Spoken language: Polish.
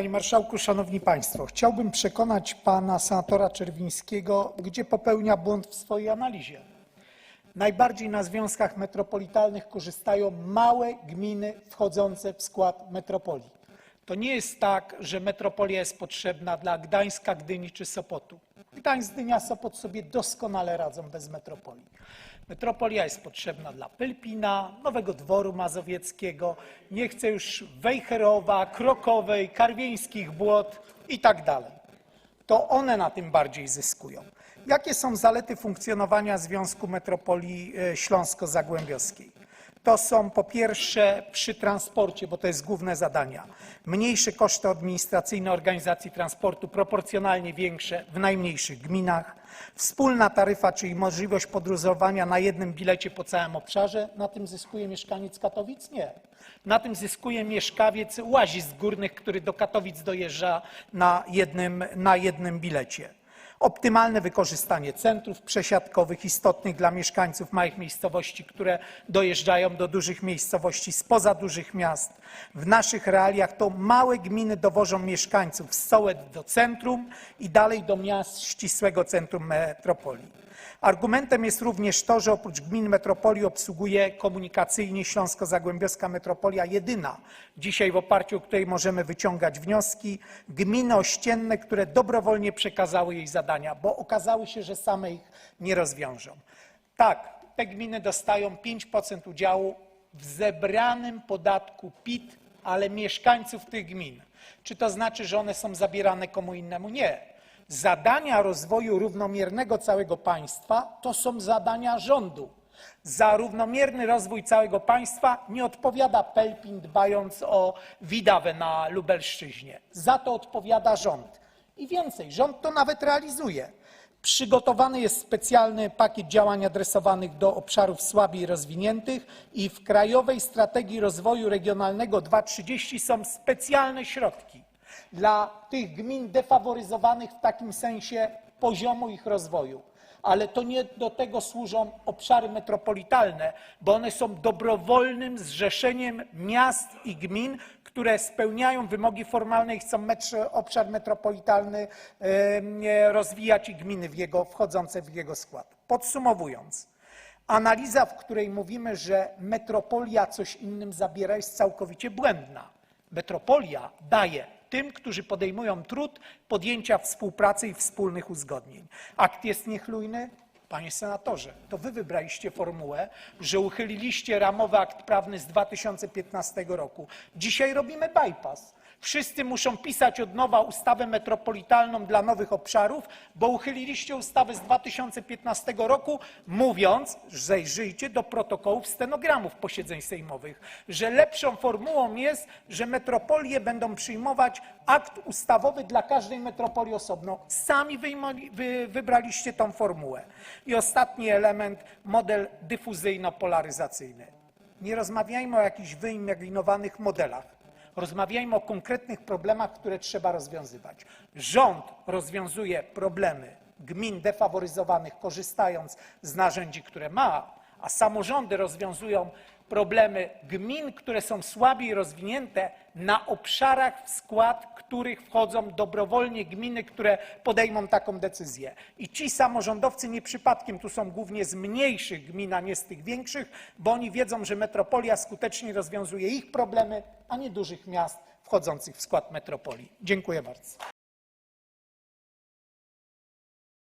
Panie Marszałku, Szanowni Państwo, chciałbym przekonać Pana senatora Czerwińskiego, gdzie popełnia błąd w swojej analizie. Najbardziej na związkach metropolitalnych korzystają małe gminy wchodzące w skład metropolii. To nie jest tak, że metropolia jest potrzebna dla Gdańska, Gdyni czy Sopotu. Gdańsk, Gdynia, Sopot sobie doskonale radzą bez metropolii. Metropolia jest potrzebna dla Pelpina, Nowego Dworu Mazowieckiego, nie chcę już Wejherowa, Krokowej, Karwieńskich Błot i tak dalej to one na tym bardziej zyskują. Jakie są zalety funkcjonowania Związku Metropolii e, Śląsko-Zagłębiowskiej? To są po pierwsze przy transporcie, bo to jest główne zadania, mniejsze koszty administracyjne organizacji transportu, proporcjonalnie większe w najmniejszych gminach, wspólna taryfa, czyli możliwość podróżowania na jednym bilecie po całym obszarze. Na tym zyskuje mieszkaniec Katowic? Nie. Na tym zyskuje mieszkawiec Łazisk Górnych, który do Katowic dojeżdża na jednym, na jednym bilecie. Optymalne wykorzystanie centrów przesiadkowych istotnych dla mieszkańców małych miejscowości, które dojeżdżają do dużych miejscowości spoza dużych miast. W naszych realiach to małe gminy dowożą mieszkańców z Sołet do centrum i dalej do miast ścisłego centrum metropolii. Argumentem jest również to, że oprócz gmin metropolii obsługuje komunikacyjnie Śląsko-Zagłębiowska metropolia jedyna, dzisiaj w oparciu o której możemy wyciągać wnioski, gminy ościenne, które dobrowolnie przekazały jej zadania, bo okazały się, że same ich nie rozwiążą. Tak, te gminy dostają 5% udziału w zebranym podatku PIT, ale mieszkańców tych gmin. Czy to znaczy, że one są zabierane komu innemu? Nie. Zadania rozwoju równomiernego całego państwa to są zadania rządu. Za równomierny rozwój całego państwa nie odpowiada Pelpin, dbając o Widawę na Lubelszczyźnie. Za to odpowiada rząd. I więcej, rząd to nawet realizuje. Przygotowany jest specjalny pakiet działań adresowanych do obszarów słabiej rozwiniętych i w Krajowej Strategii Rozwoju Regionalnego 2030 są specjalne środki dla tych gmin defaworyzowanych w takim sensie poziomu ich rozwoju. Ale to nie do tego służą obszary metropolitalne, bo one są dobrowolnym zrzeszeniem miast i gmin, które spełniają wymogi formalne i chcą metr, obszar metropolitalny rozwijać i gminy w jego, wchodzące w jego skład. Podsumowując, analiza, w której mówimy, że metropolia coś innym zabiera, jest całkowicie błędna. Metropolia daje tym, którzy podejmują trud podjęcia współpracy i wspólnych uzgodnień. Akt jest niechlujny? Panie senatorze, to wy wybraliście formułę, że uchyliliście ramowy akt prawny z 2015 roku. Dzisiaj robimy bypass. Wszyscy muszą pisać od nowa ustawę metropolitalną dla nowych obszarów, bo uchyliliście ustawę z 2015 roku, mówiąc, zajrzyjcie do protokołów stenogramów posiedzeń sejmowych, że lepszą formułą jest, że metropolie będą przyjmować akt ustawowy dla każdej metropolii osobno. Sami wyjmoli, wy, wybraliście tą formułę. I ostatni element, model dyfuzyjno-polaryzacyjny. Nie rozmawiajmy o jakichś wyimaginowanych modelach. Rozmawiajmy o konkretnych problemach, które trzeba rozwiązywać. Rząd rozwiązuje problemy gmin defaworyzowanych, korzystając z narzędzi, które ma, a samorządy rozwiązują problemy gmin, które są słabiej rozwinięte, na obszarach, w skład których wchodzą dobrowolnie gminy, które podejmą taką decyzję. I ci samorządowcy nie przypadkiem tu są głównie z mniejszych gmin, a nie z tych większych, bo oni wiedzą, że metropolia skutecznie rozwiązuje ich problemy, a nie dużych miast wchodzących w skład metropolii. Dziękuję bardzo.